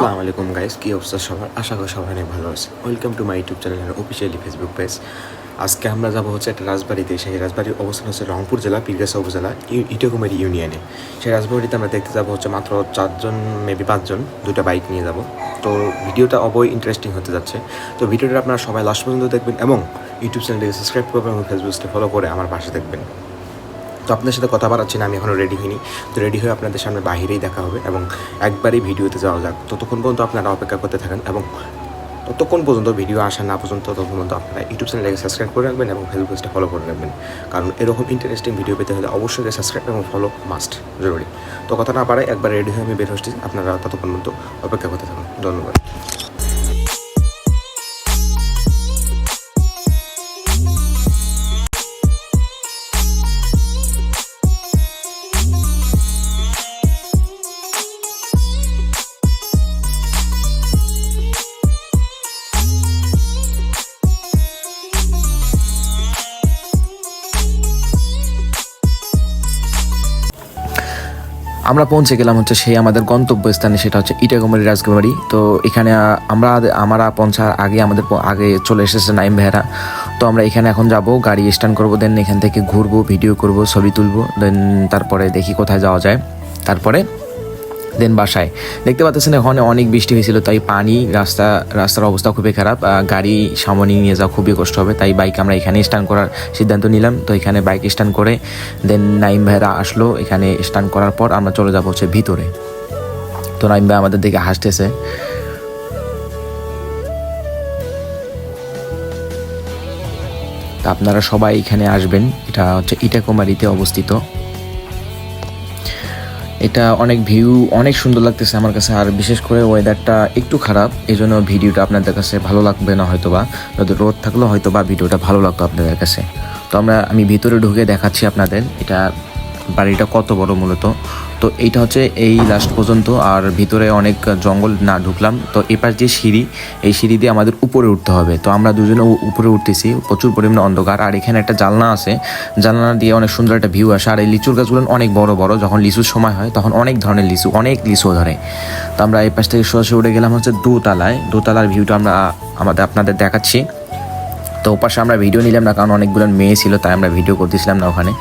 আসসালামু আলাইকুম গাইস কী অবস্থা সবার? আশা করি সবাই অনেক ভালো আছে। Welcome to my YouTube channel officially Facebook page আজকে আমরা যাব হচ্ছে একটা রাজবাড়িতে। সেই রাজবাড়ির অবস্থান হচ্ছে রংপুর জেলা পীরগাছা উপজেলা ইটাকুমারি ইউনিয়নে। সেই রাজবাড়িতে আমরা দেখতে যাব হচ্ছে মাত্র চারজন মেবি পাঁচজন, দুটো বাইক নিয়ে যাব। তো ভিডিওটা অবই ইন্টারেস্টিং হতে যাচ্ছে। তো ভিডিওটা আপনারা সবাই লাস্ট পর্যন্ত দেখবেন এবং ইউটিউব চ্যানেলটিকে সাবস্ক্রাইব করবেন এবং ফেসবুককে ফলো করে আমার পাশে দেখবেন। তো আপনাদের সাথে কথা বাড়াচ্ছি না, আমি এখনও রেডি হইনি। তো রেডি হয়ে আপনাদের সামনে বাহিরেই দেখা হবে এবং একবারই ভিডিওতে যাওয়া যাক। ততক্ষণ পর্যন্ত আপনারা অপেক্ষা করতে থাকেন এবং ততক্ষণ পর্যন্ত ভিডিও আসা না পর্যন্ত, ততক্ষণ পর্যন্ত আপনারা ইউটিউব চ্যানেলটাকে সাবস্ক্রাইব করে রাখবেন এবং ফেসবুক পেজটা ফলো করে রাখবেন। কারণ এরকম ইন্টারেস্টিং ভিডিও পেতে হলে অবশ্যই সাবস্ক্রাইব এবং ফলো মাস্ট জরুরি। তো কথা না পারে একবার রেডি হয়ে আমি বের হচ্ছি। আপনারা ততক্ষণ পর্যন্ত অপেক্ষা করতে থাকুন। ধন্যবাদ। আমরা পৌঁছে গেলাম হচ্ছে সেই আমাদের গন্তব্যস্থানে, সেটা হচ্ছে ইটাকুমারি রাজকুমারী। তো এখানে আমরা আমরা পৌঁছার আগে আমাদের আগে চলে এসেছে নাইম ভেহরা তো আমরা এখানে এখন যাব, গাড়ি স্ট্যান্ড করব দেন এখান থেকে ঘুরবো, ভিডিও করব, ছবি তুলবো দেন তারপরে দেখি কোথায় যাওয়া যায়। তারপরে দেন বাসায়। দেখতে পাচ্ছেন ওখানে অনেক বৃষ্টি হয়েছিল, তাই পানি, রাস্তা, রাস্তার অবস্থা খুবই খারাপ। গাড়ি সামনে নিয়ে যাওয়া খুবই কষ্ট হবে, তাই বাইক আমরা এখানে স্ট্যান্ড করার সিদ্ধান্ত নিলাম। তো এখানে বাইক স্ট্যান্ড করে দেন নাইম ভাইরা আসলো এখানে স্ট্যান্ড করার পর আমরা চলে যাব হচ্ছে ভিতরে। তো নাইম ভাই আমাদের দিকে হাসতেছে। আপনারা সবাই এখানে আসবেন, এটা হচ্ছে ইটাকুমারিতে অবস্থিত। এটা অনেক ভিউ অনেক সুন্দর লাগতেছে আমার কাছে। আর বিশেষ করে ওয়েদারটা একটু খারাপ এই জন্য ভিডিওটা আপনাদের কাছে ভালো লাগবে না হয়তো বা যদি রোদ থাকলেও হয়তো বা ভিডিওটা ভালো লাগতো আপনাদের কাছে। তো আমরা আমি ভিতরে ঢুকে দেখাচ্ছি আপনাদের, এটা বাড়িটা কত বড় মূলত? তো এইটা হচ্ছে এই লাস্ট পর্যন্ত। আর ভিতরে অনেক জঙ্গল না ঢুকলাম। তো এপাশ যে সিঁড়ি, এই সিঁড়ি দিয়ে আমাদের উপরে উঠতে হবে। তো আমরা দুজনে উপরে উঠতেছি। প্রচুর পরিমাণে অন্ধকার। আর এখানে একটা জানলা আছে। জানলা দিয়ে অনেক সুন্দর একটা ভিউ আসে। আর এই লিচুর গাছগুলো অনেক বড় বড়। যখন লিচুর সময় হয়, তখন অনেক ধরনের লিচু, অনেক লিচু ধরে। তো আমরা এই পাশ থেকে সরাসরি উঠে গেলাম হচ্ছে দোতলায়। দোতলার ভিউটা আমরা আমাদের আপনাদের দেখাচ্ছি। তো ওপাশে আমরা ভিডিও নিলাম না, কারণ অনেকগুলো মেয়ে ছিল, তাই আমরা ভিডিও করতেছিলাম না ওখানে।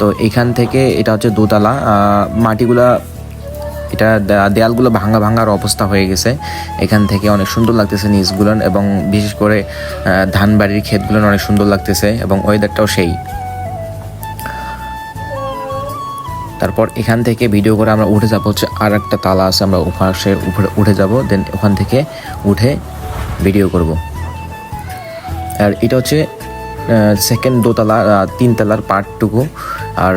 তো এখান থেকে এটা হচ্ছে দোতলা মাটিগুলা, এটা দেয়ালগুলো ভাঙা ভাঙার অবস্থা হয়ে গেছে। এখান থেকে অনেক সুন্দর লাগতেছে নিচগুলো এবং বিশেষ করে ধান বাড়ির ক্ষেতগুলো অনেক সুন্দর লাগতেছে এবং ওয়েদারটাও সেই। তারপর এখান থেকে ভিডিও করে আমরা উঠে যাব, হচ্ছে আর একটা তালা আছে, আমরা ওপাশে উপরে উঠে যাব দেন ওখান থেকে উঠে ভিডিও করব। আর এটা হচ্ছে সেকেন্ড দোতলা তিনতলার পার্টটুকু আর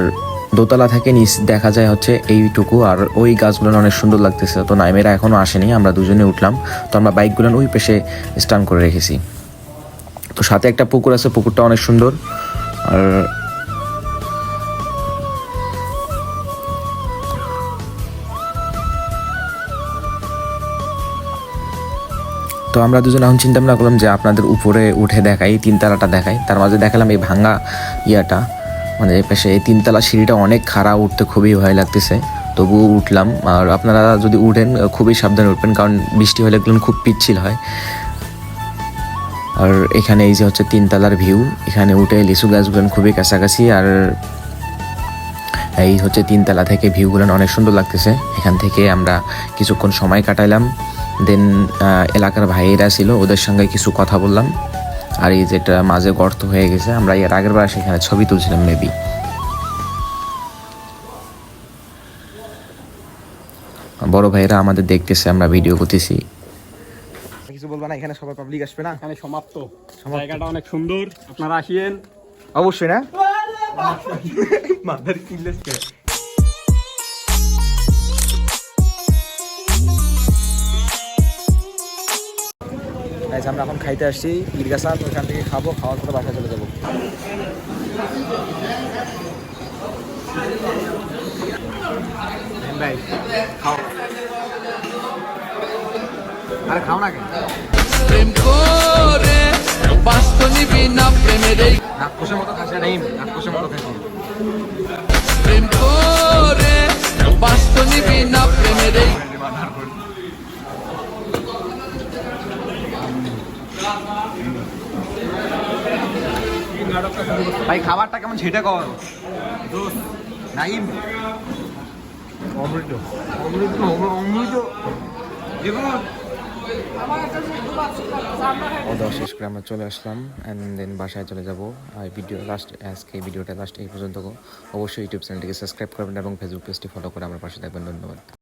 দোতলা থেকে নিচ দেখা যায় হচ্ছে এইটুকু। আর ওই গাছগুলো অনেক সুন্দর লাগতেছে। তো নাইমেরা এখনও আসেনি, আমরা দুজনে উঠলাম। তো আমরা বাইকগুলো ওই পেশে স্টান করে রেখেছি। তো সাথে একটা পুকুর আছে, পুকুরটা অনেক সুন্দর। আর আমরা দুজন এখন চিন্তা ভাবনা করলাম যে আপনাদের উপরে উঠে দেখাই, তিনতলাটা দেখাই। তার মাঝে দেখালাম এই ভাঙ্গা ইয়াটা। মানে এই পাশে এই তিনতলা সিঁড়িটা অনেক খারাপ উঠতে খুবই ভয় লাগতেছে। তবুও উঠলাম। আর আপনারা যদি উঠেন, খুবই সাবধানে উঠবেন, কারণ বৃষ্টি হলে এগুলো খুব পিচ্ছিল হয়। আর এখানে এই যে হচ্ছে তিনতলার ভিউ, এখানে উঠে লিচু গাছগুলো খুবই কাছাকাছি। আর এই হচ্ছে তিনতলা থেকে ভিউগুলো অনেক সুন্দর লাগতেছে। এখান থেকে আমরা কিছুক্ষণ সময় কাটাইলাম। দেন এলাকার ভাইয়েরা ছিল ওদের সঙ্গে কিছু কথা বললাম। আর এই যেটা মাঝে গর্ত হয়ে গেছে আমরা এর আগের বার সেখানে ছবি তুলছিলাম মেবি বড় ভাইয়েরা আমাদের দেখতেছে আমরা ভিডিও করতেছি। কিছু বলবা না এখানে সবাই পাবলিক আসবে না? এখানে সমাপ্ত। জায়গাটা অনেক সুন্দর। আপনারা আসিয়েন। অবশ্যই না? Guys, আমরা এখন খাইতে আসছি ঈদগাছা তো ওখান থেকে খাব খাওয়ার পরে বাসায় চলে যাব। ভাই খাও। আরে খাও না কেন? প্রেম করে বাস্তব নিবি না প্রেমের এই মতো খাসে মতো খাসি। প্রেম করে ভাই খাবারটা কেমন সেটা কর নাইম অমৃত। অমৃত অমৃত খাওয়া শেষ করে আমরা চলে আসলাম অ্যান্ড দেন বাসায় চলে যাব। আর ভিডিও লাস্ট আজকে ভিডিওটা লাস্ট এই পর্যন্ত অবশ্যই ইউটিউব চ্যানেলটিকে সাবস্ক্রাইব করবেন এবং ফেসবুক পেজটি ফলো করে আমার পাশে থাকবেন। ধন্যবাদ।